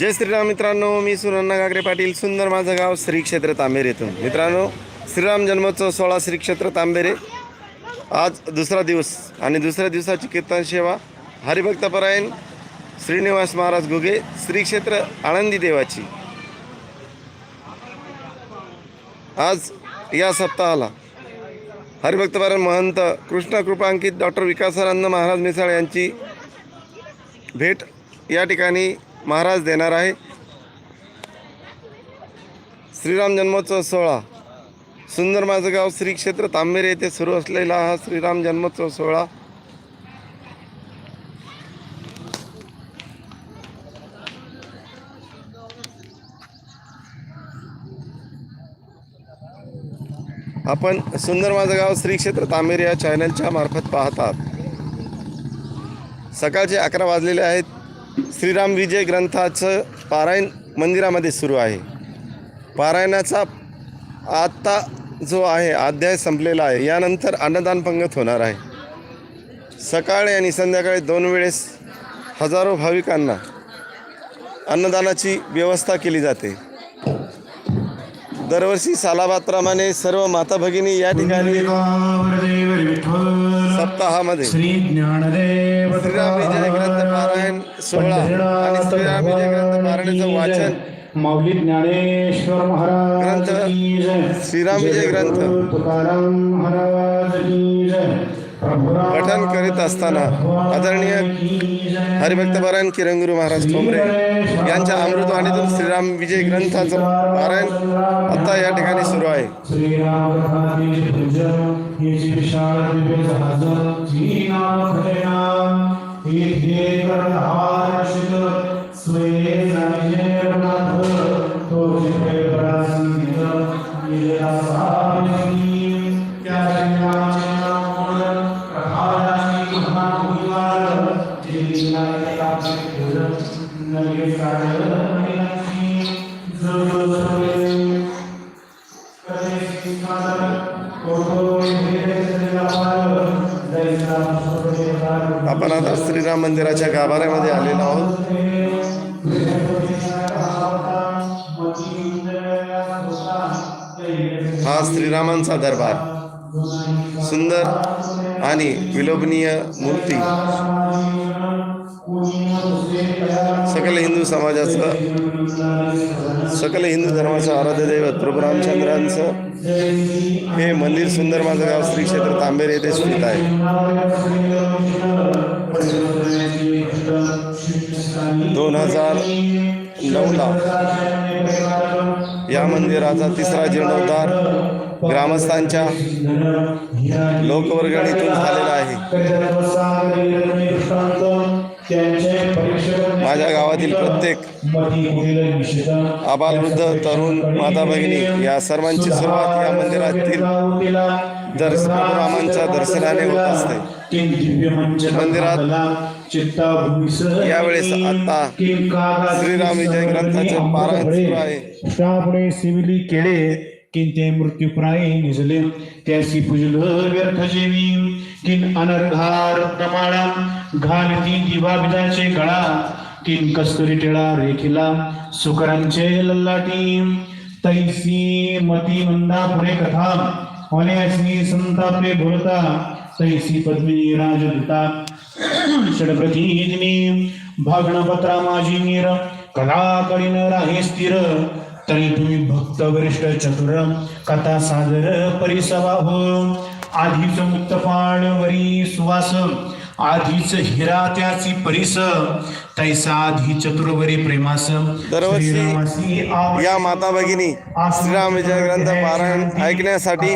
जय श्रीराम मित्रांनो मी सुनन्ना गागरे पाटील. सुंदर माझं गाव श्री क्षेत्र तांबेर येथून मित्रांनो श्रीराम जन्मोत्सव सोळा श्री क्षेत्र तांबेरे. आज दुसरा दिवस आणि दुसऱ्या दिवसाची कीर्तन सेवा हरिभक्तपरायण श्रीनिवास महाराज घुगे श्री क्षेत्र आळंदी देवाची. आज या सप्ताहाला हरिभक्तपरायण महंत कृष्ण कृपांकित डॉक्टर विकासानंद महाराज मिसाळ यांची भेट या ठिकाणी महाराज देणार आहे. श्रीराम जन्मोत्सव सोहळा. सुंदर माझं गाव श्री क्षेत्र तांबेरे येथे सुरू असलेला हा श्रीराम जन्मोत्सव सोहळा. आपण सुंदर माझं गाव श्री क्षेत्र तांबेरे या चॅनलच्या मार्फत पाहतात. सकाळचे अकरा वाजलेले आहेत. श्रीराम विजय ग्रंथाचं पारायण मंदिरामध्ये सुरू आहे पारायणाचा आत्ता जो आहे अध्याय संपलेला आहे यानंतर अन्नदान पंगत होणार आहे सकाळी आणि संध्याकाळी दोन वेळेस हजारो भाविकांना अन्नदानाची व्यवस्था केली जाते दरवर्षी सालाबादप्रमाणे सर्व माता भगिनी या ठिकाणी सप्ताहामध्ये श्री ज्ञानदेव श्रीराम विजय ग्रंथ पारायण सोहळा आणि श्रीराम विजय ग्रंथ पारायणाचं वाचन माऊली ज्ञानेश्वर महाराज ग्रंथ. श्रीराम विजय जय ग्रंथ. गुरु तुकाराम महाराज पठण करीत असताना आदरणीय हरिभक्तपरायण किरंगुरू महाराज ठोंबरे यांच्या अमृतवाणीतून श्रीराम विजय ग्रंथाचं पारायण आता या ठिकाणी सुरू आहे. मंदिराच्या गाभाऱ्यामध्ये आलेलो आहोत. हा श्रीरामांचा दरबार. सुंदर आणि विलोभनीय मूर्ती. सकल हिंदू समाजाचं सकल हिंदू धर्माचं आराध्य दैवत प्रभू रामचंद्रांचं हे मंदिर सुंदर माझं गाव श्री क्षेत्र तांबेर येथे स्थित आहे. दोन हजार नऊला या मंदिराचा तिसरा जीर्णोद्धार ग्रामस्थांच्या लोकवर्गणीतून झालेला आहे. माझ्या गावातील प्रत्येक आबालवृद्ध तरुण माता भगिनी या सर्वांची सुरुवात या मंदिरातील दर्श रामांच्या दर्शनाने होत असते. मंदिरात यावेळेस आता श्रीराम विजय ग्रंथाचे पारायण सुरू आहे. पुढे सिविली केळे किन ते मृत्यूप्राय निजले त्यासी पुजल व्यर्थ जेवी किन अनर्घार प्रमाळा घालती दिवाबिदाचे गळा किन कस्तुरी टिळा रेखिला सुकरांचे लल्लाटी तैसी मती मंदा पुरे कथा होण्यासी संतापे बोलता तैसी पद्मिनी राजदूता षडप्रतिनिधी भागणपत्रा माझी मीर कलाकडीन राहे स्थिर तरी तुम्ही भक्त वरिष्ठ चतुर कथा सादर परिसवा हो आधीच मुक्तपाळ वरी सुवास आधीच हिरा त्याची परिस तैसा आधी चतुर्वरी प्रेमास. दरवर्षी या माता भगिनी श्रीराम विजय ग्रंथ पारायण ऐकण्यासाठी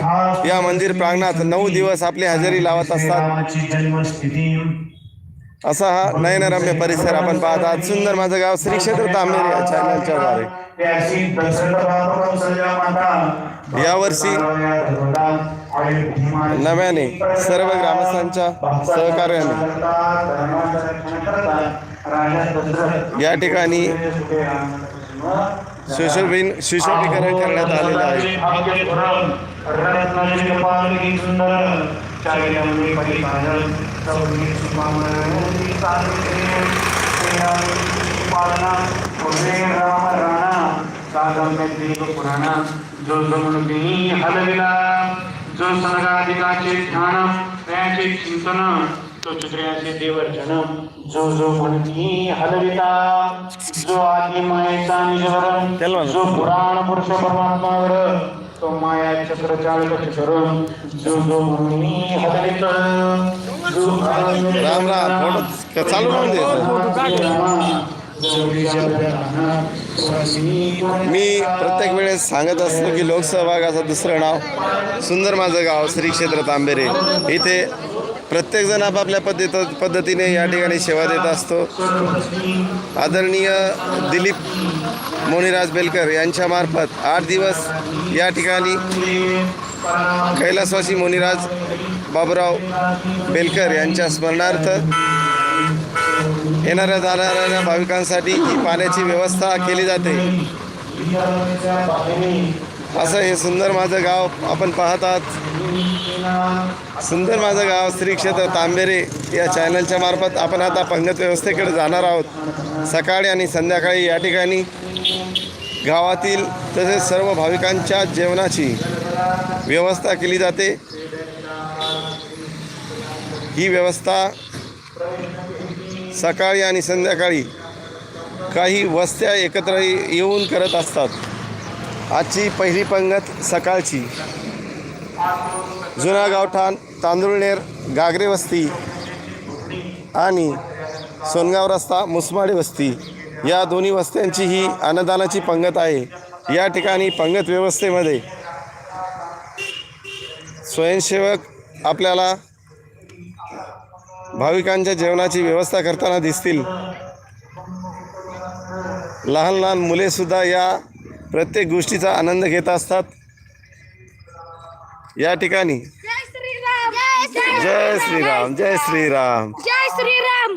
या मंदिर प्रांगणात नऊ दिवस आपली हजेरी लावत असतात. असा हा नयनरम्य परिसर आपण पाहत आहात. सुंदर माझं गाव श्री क्षेत्र तांबेर या चॅनलच्या द्वारे. यावर्षी नव्याने सर्व ग्रामस्थांच्या सहकार्याने या ठिकाणी सुशोभीकरण करण्यात आलेलं आहे. पालना दैनिक पुराण जो जो म्हणून हलविला जो सनगाधिकाचे ध्यान त्याचे चिंतन तो चित्र्याचे देवर्जन जो जो म्हणती हलविता जो आधी मायेचा निजवर जो पुराण पुरुष परमात्मावर तो माया चक्र चालक करून जो जो म्हणून हलवित जो राम राम चालू मी प्रत्येक वेळेस सांगत असतो की लोकसहभागाचं दुसरं नाव. सुंदर माझं गाव श्री क्षेत्र तांबेरे. इथे प्रत्येकजण आपापल्या पद्धत पद्धतीने या ठिकाणी सेवा देत असतो. आदरणीय दिलीप मोनीराज बेलकर यांच्यामार्फत आठ दिवस या ठिकाणी कैलासवासी मोनीराज बाबुराव बेलकर यांच्या स्मरणार्थ येणाऱ्या जाणाऱ्या भाविकांसाठी ही पाण्याची व्यवस्था केली जाते. असं हे सुंदर माझं गाव आपण पाहत आहात. सुंदर माझं गाव श्री क्षेत्र तांबेरे या चॅनलच्या मार्फत आपण आता पंगत व्यवस्थेकडे जाणार आहोत. सकाळी आणि संध्याकाळी या ठिकाणी गावातील तसेच सर्व भाविकांच्या जेवणाची व्यवस्था केली जाते. ही व्यवस्था सकाळी आणि संध्याकाळी काही वस्त्या एकत्र येऊन करत असतात. आजची पहिली पंगत सकाळची. जुना गावठाण तांदुळनेर गागरे वस्ती आणि सोनगाव रस्ता मुसमाडे वस्ती या दोन्ही वस्त्यांची ही अन्नदानाची पंगत आहे. या ठिकाणी पंगत व्यवस्थेमध्ये स्वयंसेवक आपल्याला भाविकांच्या जेवणाची व्यवस्था करताना दिसतील. लहान लहान मुलेसुद्धा या प्रत्येक गोष्टीचा आनंद घेत असतात. या ठिकाणी जय श्रीराम. जय जय श्रीराम. जय श्रीराम.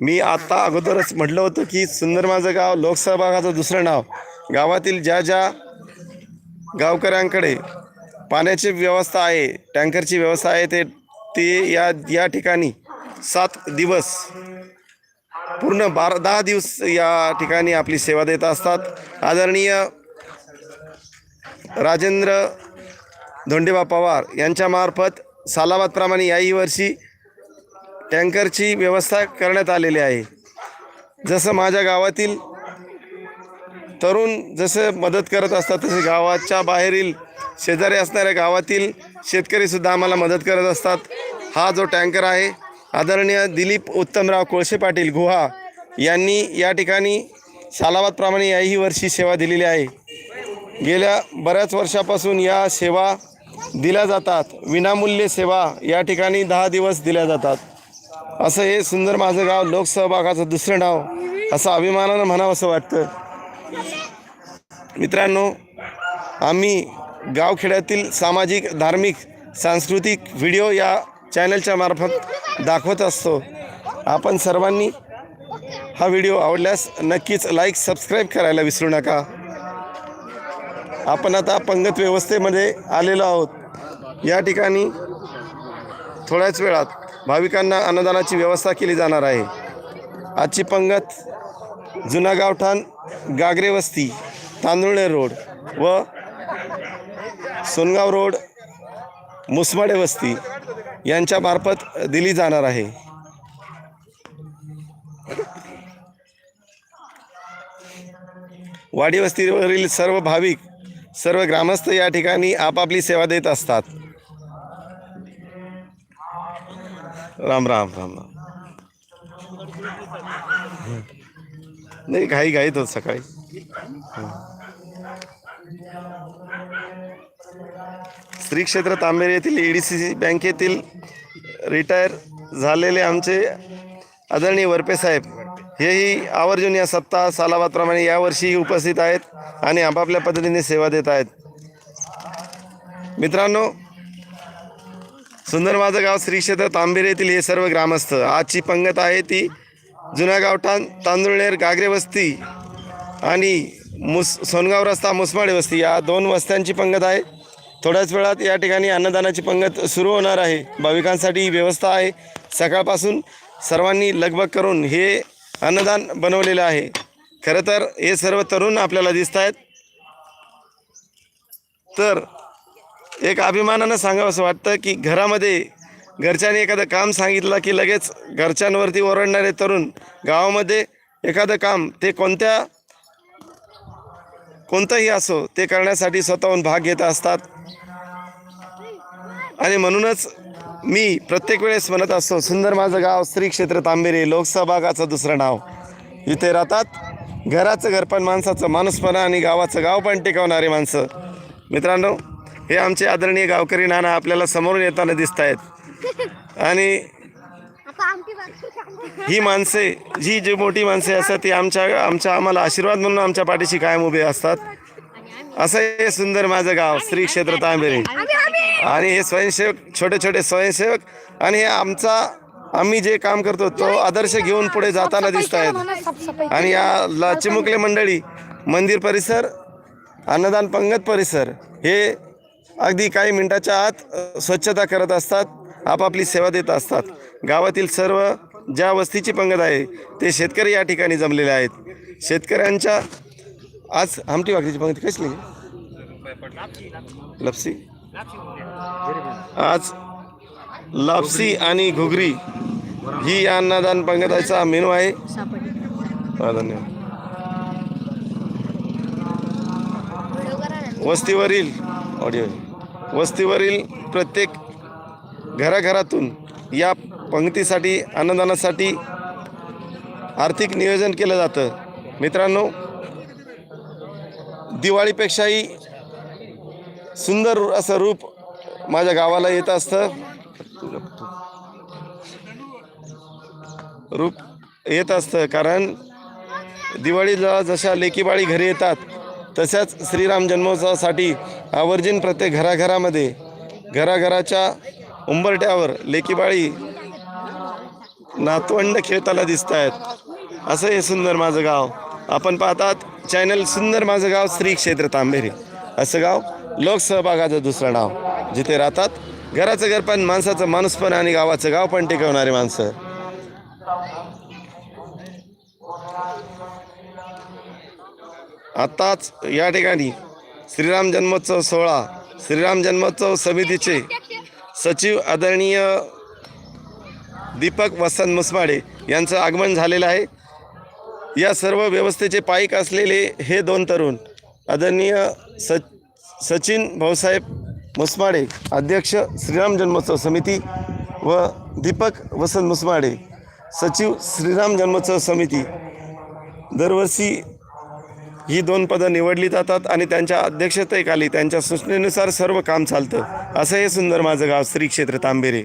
मी आत्ता अगोदरच म्हटलं होतं की सुंदर माझं गाव लोकसहभागाचं दुसरं नाव. गावातील ज्या ज्या गावकऱ्यांकडे पाण्याची व्यवस्था आहे टँकरची व्यवस्था आहे ते ते या या ठिकाणी सात दिवस पूर्ण बारा दहा दिवस या ठिकाणी आपली सेवा देत असतात. आदरणीय राजेंद्र धोंडेबा पवार यांच्यामार्फत सालाबादप्रमाणे याही वर्षी टँकरची व्यवस्था करण्यात आलेली आहे. जसं माझ्या गावातील तरुण जसं मदत करत असतात तसे गावाच्या बाहेरील शेजारी असणाऱ्या गावातील शेतकरीसुद्धा आम्हाला मदत करत असतात. हा जो टँकर आहे आदरणीय दिलीप उत्तमराव कोळसे पाटील गुहा यांनी या ठिकाणी सालावादप्रमाणे याही वर्षी सेवा दिलेली आहे. गेल्या बऱ्याच वर्षापासून या सेवा दिल्या जातात. विनामूल्य सेवा या ठिकाणी दहा दिवस दिल्या जातात. असं हे सुंदर माझं गाव लोकसहभागाचं दुसरं नाव असं अभिमानानं म्हणावं असं वाटतं. मित्रांनो आम्ही गावखेड्यातील सामाजिक धार्मिक सांस्कृतिक व्हिडिओ या चॅनलच्या मार्फत दाखवत असतो. आपण सर्वांनी हा व्हिडिओ आवडल्यास नक्कीच लाईक सबस्क्राईब करायला विसरू नका. आपण आता पंगत व्यवस्थेमध्ये आलेलो आहोत. या ठिकाणी थोड्याच वेळात भाविकांना अन्नदानाची व्यवस्था केली जाणार आहे. आजची पंगत जुना गावठाण गागरे वस्ती तांदुळणे रोड व सोनगाव रोड मुसमाडे वस्ती यांच्यामार्फत दिली जाणार आहे. वाडी वस्तीवरील सर्व भाविक सर्व ग्रामस्थ या ठिकाणी आपापली सेवा देत असतात. राम राम राम राम. नाही घाई घाईत होत सकाळी. श्री क्षेत्र तांबेरे येथील ई डी सी सी बँकेतील रिटायर झालेले आमचे आदरणीय वरपे साहेब हेही आवर्जून या सत्ता सालावाप्रमाणे यावर्षीही उपस्थित आहेत आणि आपापल्या पद्धतीने सेवा देत आहेत. मित्रांनो सुंदर माझं गाव श्री क्षेत्र तांबेरे येथील हे सर्व ग्रामस्थ आजची पंगत आहे ती जुना गावठाण तांदुळनेर गागरे वस्ती आणि मुस सोनगाव रस्ता मुसमाडे वस्ती या दोन वस्त्यांची पंगत आहे. थोड्याच वेळात या ठिकाणी अन्नदानाची पंगत सुरू होणार आहे. भाविकांसाठी ही व्यवस्था आहे. सकाळपासून सर्वांनी लगबग करून हे अन्नदान बनवलेलं आहे. खरं तर हे सर्व तरुण आपल्याला दिसत आहेत. तर एक अभिमानानं सांगावं असं वाटतं की घरामध्ये घरच्यांनी एखादं काम सांगितलं की लगेच घरच्यांवरती ओरडणारे तरुण गावामध्ये एखादं काम ते कोणत्या कोणतंही असो ते करण्यासाठी स्वतःहून भाग घेत असतात. आणि म्हणूनच मी प्रत्येक वेळेस म्हणत असतो सुंदर माझं गाव श्री क्षेत्र तांबेरे लोकसहभागाचं दुसरं नाव. इथे राहतात घराचं घर पण माणसाचं माणूसपणा आणि गावाचं गाव पण टिकवणारे माणसं. मित्रांनो हे आमचे आदरणीय गावकरी नाना आपल्याला समोरून येताना दिसत आहेत आणि ही माणसे जी जी मोठी माणसे असतात ती आमच्या आमच्या आम्हाला आशीर्वाद म्हणून आमच्या पाठीशी कायम उभे असतात. असं हे सुंदर माझं गाव श्री क्षेत्र तांबेरे. आणि हे स्वयंसेवक छोटे छोटे स्वयंसेवक आणि हे आमचा आम्ही जे काम करतो तो आदर्श घेऊन पुढे जाताना दिसत आहेत आणि या चिमुकले मंडळी मंदिर परिसर अन्नदान पंगत परिसर हे अगदी काही मिनिटाच्या आत स्वच्छता करत असतात. आपापली सेवा देत असतात. गावातील सर्व ज्या वस्तीची पंगत आहे ते शेतकरी या ठिकाणी जमलेले आहेत. शेतकऱ्यांच्या आज आमटी भाकरीची पंगत कसली लपसी? आज लापसी आणि घुगरी ही या अन्नदान पंगताचा मेनू आहे. धन्यवाद. वस्तीवरील ऑडिओ वस्तीवरील प्रत्येक घराघरातून या पंक्तीसाठी अन्नदानासाठी आर्थिक नियोजन केलं जातं. मित्रांनो दिवाळीपेक्षाही सुंदर असं रूप माझ्या गावाला येत असतं. रूप येत असतं कारण दिवाळीला जशा लेकीबाळी घरी येतात तशाच श्रीराम जन्मोत्सवासाठी आवर्जून प्रत्येक घराघरामध्ये घराघराच्या उंबरट्यावर लेकीबाळी नातवंड खेळताना दिसत आहेत असं हे सुंदर माझं गाव. आपण पाहतात चॅनल सुंदर माझं गाव श्री क्षेत्र तांबेरी. असं गाव लोकसहभागाचं दुसरं नाव. जिथे राहतात घराचं घर पण माणसाचं माणूस पण आणि गावाचं गाव पण टिकवणारी माणसं. आत्ताच या ठिकाणी श्रीराम जन्मोत्सव सोहळा श्रीराम जन्मोत्सव समितीचे सचिव आदरणीय दीपक वसंत मुसमाडे यांचं आगमन झालेलं आहे. या सर्व व्यवस्थेचे पाईक असलेले हे दोन तरुण आदरणीय स सचिन भाऊसाहेब मुसमाडे अध्यक्ष श्रीराम जन्मोत्सव समिती व दीपक वसंत मुसमाडे सचिव श्रीराम जन्मोत्सव समिती. दरवर्षी ही दोन पदं निवडली जातात आणि त्यांच्या अध्यक्षतेखाली त्यांच्या सूचनेनुसार सर्व काम चालतं. असं हे सुंदर माझं गाव श्री क्षेत्र तांबेरे.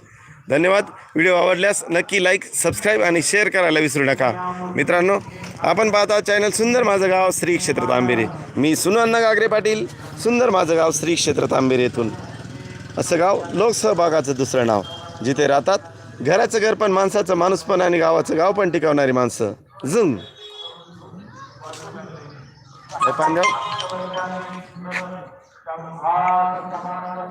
धन्यवाद. व्हिडिओ आवडल्यास नक्की लाईक सबस्क्राईब आणि शेअर करायला विसरू नका. मित्रांनो आपण पाहता चॅनल सुंदर माझं गाव श्री क्षेत्र तांबेरे. मी सुनु अण्णा गागरे पाटील सुंदर माझं गाव श्री क्षेत्र तांबेरे येथून. असं गाव लोकसहभागाचं दुसरं नाव. जिथे राहतात घराचं घर पण माणसाचं माणूस पण आणि गावाचं गाव पण टिकवणारी माणसं. झुंग. हे पांडव